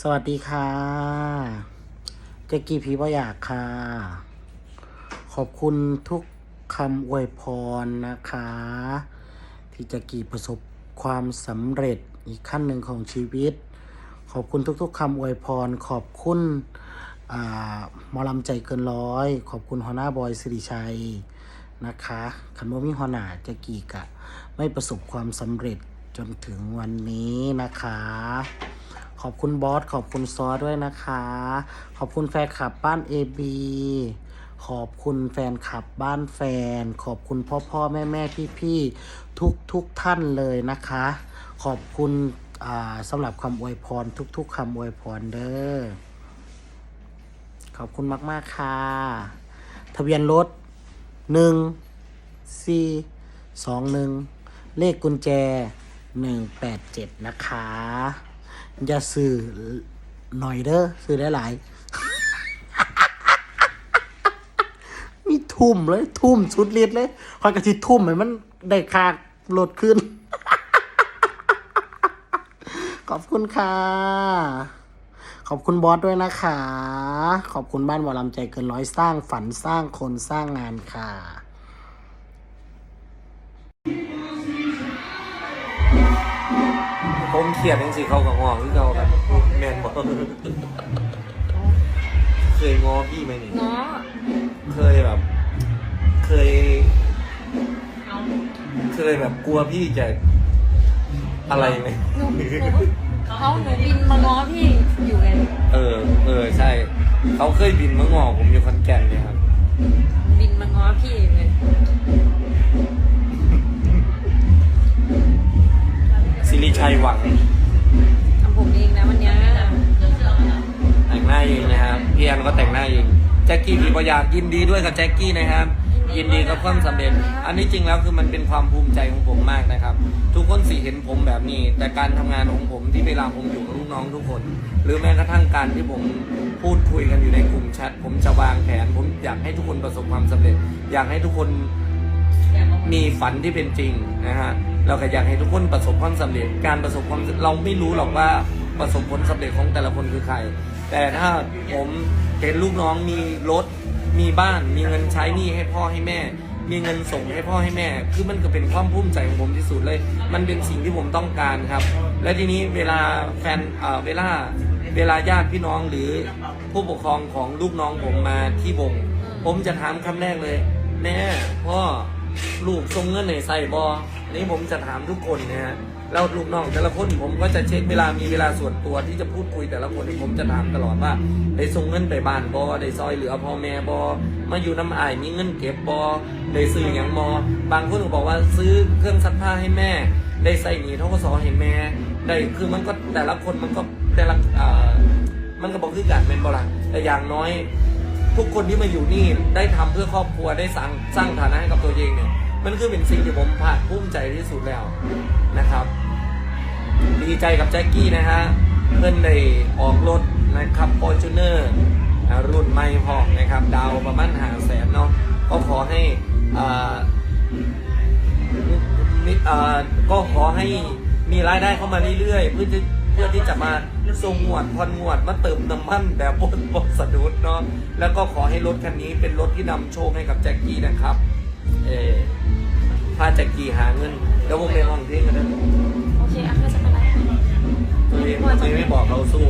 สวัสดีค่ะเจ๊กี้พีว่าอยากค่ะ ขอบคุณทุกคำอวยพรนะคะ ที่เจะกี้ประสบความสำเร็จอีกขั้นหนึ่งของชีวิต ขอบคุณทุก ๆคำอวยพร ขอบคุณหมอลำใจเกินร้อย ขอบคุณฮอน่าบอยสิริชัยนะคะคันว่ามีฮอน่าเจะกี้กะ ไม่ประสบความสำเร็จจนถึงวันนี้นะคะ ขอบคุณบอส ขอบคุณซอสด้วยนะคะ ขอบคุณแฟนคลับบ้าน AB ขอบคุณแฟนคลับบ้านแฟน ขอบคุณพ่อพ่อแม่แม่พี่พี่ทุกทุกท่านเลยนะคะ ขอบคุณสำหรับคำอวยพร ทุก ๆคำอวยพรเด้อขอบคุณมาก ๆ ค่ะ ทะเบียนรถหนึ่งสี่สองหนึ่งเลขกุญแจหนึ่งแปดเจ็ดนะคะ อย่าซื้อหน่อยเด้อซื้อหลายมีทุ่มเลย ทุ่มสุดฤทธิ์เลยคอยกระทิทุ่มให้มันได้คาลดขึ้น ขอบคุณค่ะ ขอบคุณบอสด้วยนะคะ ขอบคุณบ้านวอลำใจเกินร้อยสร้างฝันสร้างคนสร้างงานค่ะ ผมเขียนจังสิเขากับงอคือเขากันแมนบอกเคยงอพี่ไหมนี่ ง้อเคยแบบ เคยเคยแบบกลัวพี่จะอะไรไหม หนูหนูเขาหนูบินมาง้อพี่อยู่ไงเออ เออ ใช่ เขาเคยบินมางอผมอยู่คอนแก่นเนี่ยครับ บินมาง้อพี่อยู่ไง ชัยหวังทำผมเองนะวันเนี้ยแต่งหน้าเองนะครับพี่แอนก็แต่งหน้าเองแจ็คกี้พีประยากยินดีด้วยกับแจ็คกี้นะครับ ยินดีกับความสำเร็จ อันนี้จริงแล้วคือมันเป็นความภูมิใจของผมมากนะครับ ทุกคนสิเห็นผมแบบนี้ แต่การทำงานของผมที่เวลาผมอยู่กับลูกน้องทุกคน หรือแม้กระทั่งการที่ผมพูดคุยกันอยู่ในกลุ่มแชทผมจะวางแผน ผมอยากให้ทุกคนประสบความสำเร็จ อยากให้ทุกคน มีฝันที่เป็นจริงนะฮะเราก็อยากให้ทุกคนประสบความสำเร็จ การประสบความเราไม่รู้หรอกว่าประสบผลสำเร็จของแต่ละคนคือใคร แต่ถ้าผมเห็นลูกน้องมีรถมีบ้าน มีเงินใช้หนี้ให้พ่อให้แม่ มีเงินส่งให้พ่อให้แม่ คือมันก็เป็นความภูมิใจของผมที่สุดเลย มันเป็นสิ่งที่ผมต้องการครับ และทีนี้เวลาแฟนเออเวลาเวลาญาติพี่น้องหรือผู้ปกครองของลูกน้องผมมาที่วงผมจะถามคำแรกเลย แม่พ่อ ลูกส่งเงินในใส่บอนี่ผมจะถามทุกคนนะฮะแล้วลูกน้องแต่ละคนผมก็จะเช็คเวลามีเวลาส่วนตัวที่จะพูดคุยแต่ละคนผมจะถามตลอดว่าได้ส่งเงินไปบ้านบอได้ซอยเหลือพ่อแม่บอมาอยู่น้ำอายมีเงินเก็บบอได้ซื้ออย่างบอบางคนก็บอกว่าซื้อเครื่องซักผ้าให้แม่ ได้ใส่หนีทกศให้แม่ ได้คือมันก็แต่ละคนมันก็แต่ละอ่ามันก็บอกคือการเป็นบอละแต่อย่างน้อย ทุกคนที่มาอยู่นี่ได้ทำเพื่อครอบครัวได้สร้างสร้างฐานะให้กับตัวเองเนี่ย มันคือเป็นสิ่งที่ผมภาคภูมิใจที่สุดแล้วนะครับ ดีใจกับแจ็คกี้นะฮะเพื่อนได้ออกรถนะครับ f o r t u n e r รุ่นไม่พอนะครับ ดาวประมาณหาแสนเนาะก็ขอให้อ่าก็ขอให้มีรายได้เข้ามาเรื่อยๆเพื่อ เพื่อที่จะมาส่งงวดผ่อนงวดมาเติมน้ำมันแบบบนบนสะดุดเนาะแล้วก็ขอให้รถคันนี้เป็นรถที่นำโชคให้กับแจ็คกี้นะครับ เออพาแจ็คกี้หาเงิน แล้ววงในห้องเพลงกันนะโอเคอะไม่จะเป็นไรตัวเองตัวเองไม่บอกเราสู้